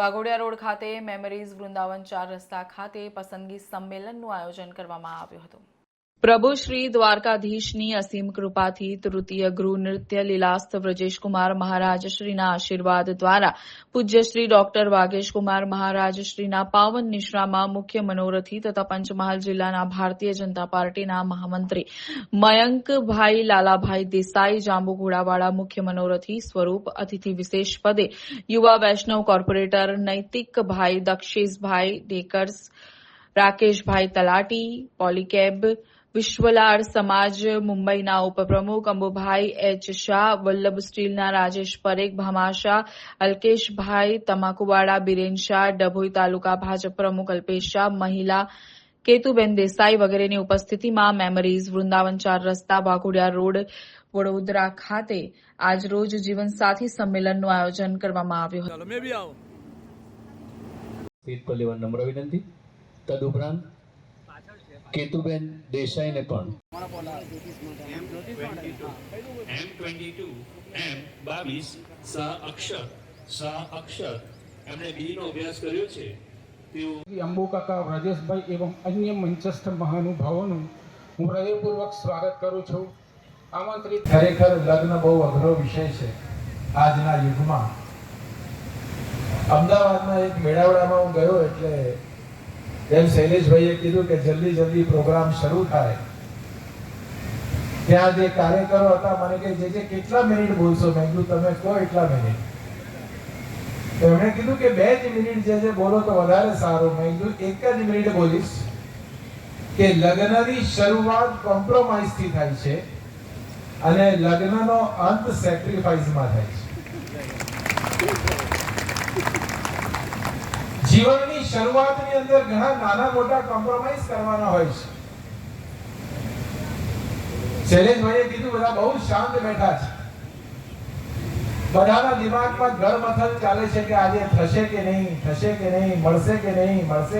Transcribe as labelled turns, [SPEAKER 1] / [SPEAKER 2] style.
[SPEAKER 1] Waghodia road ખાતે memories Vrindavan ચાર રસ્તા ખાતે પસંદગી સંમેલનનું આયોજન કરવામાં આવ્યું હતું. પ્રભુ શ્રી દ્વારકાધીશની અસીમ કૃપાથી તૃતીય ગૃહ નૃત્ય લીલાસ્થ વ્રજેશકુમાર મહારાજ આશીર્વાદ દ્વારા પૂજ્ય ડોક્ટર વાગેશકુમાર મહારાજ પાવન નિશ્રામાં મુખ્ય મનોરથી તથા પંચમહાલ જિલ્લાના ભારતીય જનતા પાર્ટીના મહામંત્રી મયંકભાઈ લાલાભાઈ દેસાઈ જાંબુઘોડાવાળા મુખ્ય મનોરથી સ્વરૂપ અતિથિ વિશેષ પદે યુવા વૈષ્ણવ કોર્પોરેટર નૈતિકભાઈ દક્ષેશભાઈ ડેકર્સ, રાકેશભાઈ તલાટી, પોલીકેબ વિશ્વલાર સમાજ મુંબઈના ઉપપ્રમુખ અંબુભાઈ એચ શાહ વલ્લભ સ્ટીલના રાજેશ પરેખ ભામાશા અલ્કેશભાઈ તમાકુવાડા બિરેન શાહ ડભોઈ તાલુકા ભાજપ પ્રમુખ અલ્પેશ શાહ મહિલા કેતુબેન દેસાઈ વગેરેની ઉપસ્થિતિમાં મેમરીઝ વૃંદાવન ચાર રસ્તા વાઘોડિયા રોડ વડોદરા ખાતે આજરોજ જીવનસાથી સંમેલનનું આયોજન કરવામાં આવ્યું હતું.
[SPEAKER 2] પર લેવા નમ્ર વિનંતી. તદુપરાંત કેતુબેન દેસાઈને પણ.
[SPEAKER 3] એમ ટ્વેન્ટી ટુ એમ બાવીસ સહ અક્ષર સહ અક્ષર એમણે બીનો અભ્યાસ કર્યો છે તેઓ
[SPEAKER 4] અંબુકાકા રાજેશભાઈ એવં અન્ય મંચસ્થ મહાનુભાવોનું હું હૃદયપૂર્વક સ્વાગત કરું છું. આમંત્રિત
[SPEAKER 5] ખરેખર લગ્ન બહુ અઘરો વિષય છે આજના યુગમાં. અમદાવાદમાં એક મેળાવડામાં હું ગયો એટલે જેમ શૈલેષભાઈએ કીધું કે જલ્દી જલ્દી પ્રોગ્રામ શરૂ થાય. ત્યાં જે કાર્યકરો હતા, મને કે જે જે, કેટલા મિનિટ બોલશો? મેં કીધું, તમે કહો એટલા મિનિટ. તો એમણે કીધું કે, બે જ મિનિટ જે જે બોલો તો વધારે સારું. મેં કીધું, એક જ મિનિટ બોલીશ કે લગ્નની શરૂઆત કોમ્પ્રોમાઇઝથી થાય છે અને લગ્નનો અંત સેક્રિફાઈસમાં થાય છે. જીવનની શરૂઆતની અંદર ઘણા નાના મોટા કોમ્પ્રોમાઇઝ કરવાના હોય છે. શૈલેષભાઈએ કીધું, બધા બહુ શાંત બેઠા છે. બધાના દિમાગમાં ઘર ગળમથલ ચાલે છે કે આજે થશે કે નહીં, થશે કે નહીં, મળશે કે નહીં, મળશે